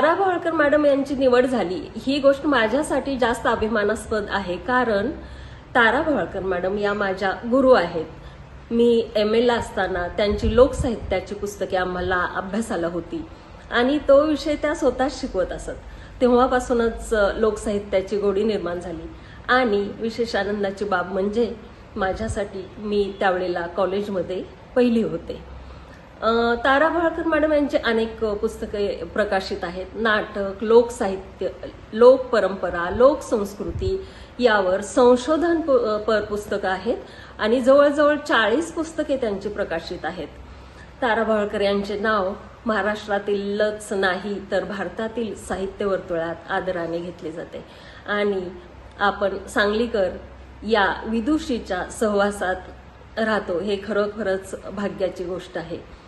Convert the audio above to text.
तारा Bhavalkar madam यांची निवड झाली. ही गोष्ट माझ्यासाठी जास्त अभिमानास्पद आहे. कारण तारा भवाळकर मॅडम या माझ्या गुरु आहेत. मी एम एला असताना त्यांची लोकसाहित्याची पुस्तके आम्हाला अभ्यासाला होती. आणि तो विषय त्या स्वतःच शिकवत असत. तेव्हापासूनच लोकसाहित्याची गोडी निर्माण झाली. आणि विशेष आनंदाची बाब म्हणजे माझ्यासाठी मी त्यावेळेला कॉलेजमध्ये पहिली होते. तारा भाळकर मॅडम यांचे अनेक पुस्तके प्रकाशित आहेत. नाटक लोकसाहित्य लोक परंपरा लोकसंस्कृती यावर संशोधन पु- पर पुस्तकं आहेत आणि जवळजवळ चाळीस पुस्तके त्यांची प्रकाशित आहेत. तारा भाळकर यांचे नाव महाराष्ट्रातीलच नाही तर भारतातील साहित्य वर्तुळात आदराने घेतले जाते. आणि आपण सांगलीकर या विदुषीच्या सहवासात राहतो हे खरोखरच भाग्याची गोष्ट आहे.